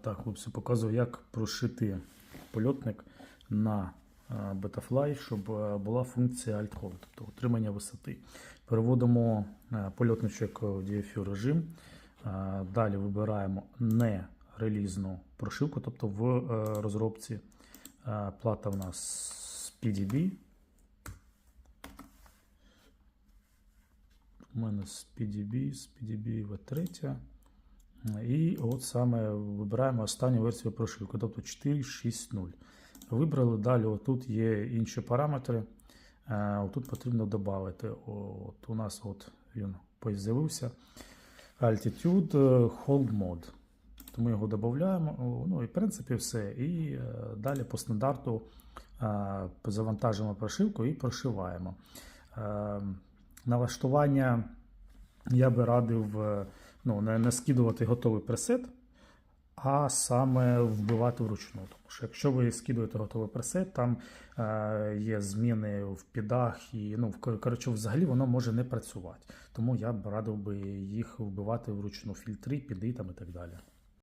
Так, хлопці, показую, як прошити польотник на Betafly, щоб була функція Alt-Hold, тобто утримання висоти. Переводимо польотничок в DFU режим. Далі вибираємо не релізну прошивку, тобто в е, розробці плата в нас PDB. У мене з PDB, з PDB V3. І от саме вибираємо останню версію прошивки, тобто 4.6.0. Вибрали далі, отут є інші параметри. Е, Отут потрібно додати. От у нас от він з'явився. Altitude е, Hold Mode. Тому його додаємо. Ну і в принципі все. І е, далі по стандарту завантажимо прошивку і прошиваємо. Налаштування я би радив ну, не, не скидувати готовий пресет, а саме вбивати вручну. Тому що якщо ви скидуєте готовий пресет, там е, є зміни в підах, і ну, коротше, взагалі воно може не працювати. Тому я б радив би їх вбивати вручну фільтри, піди там і так далі.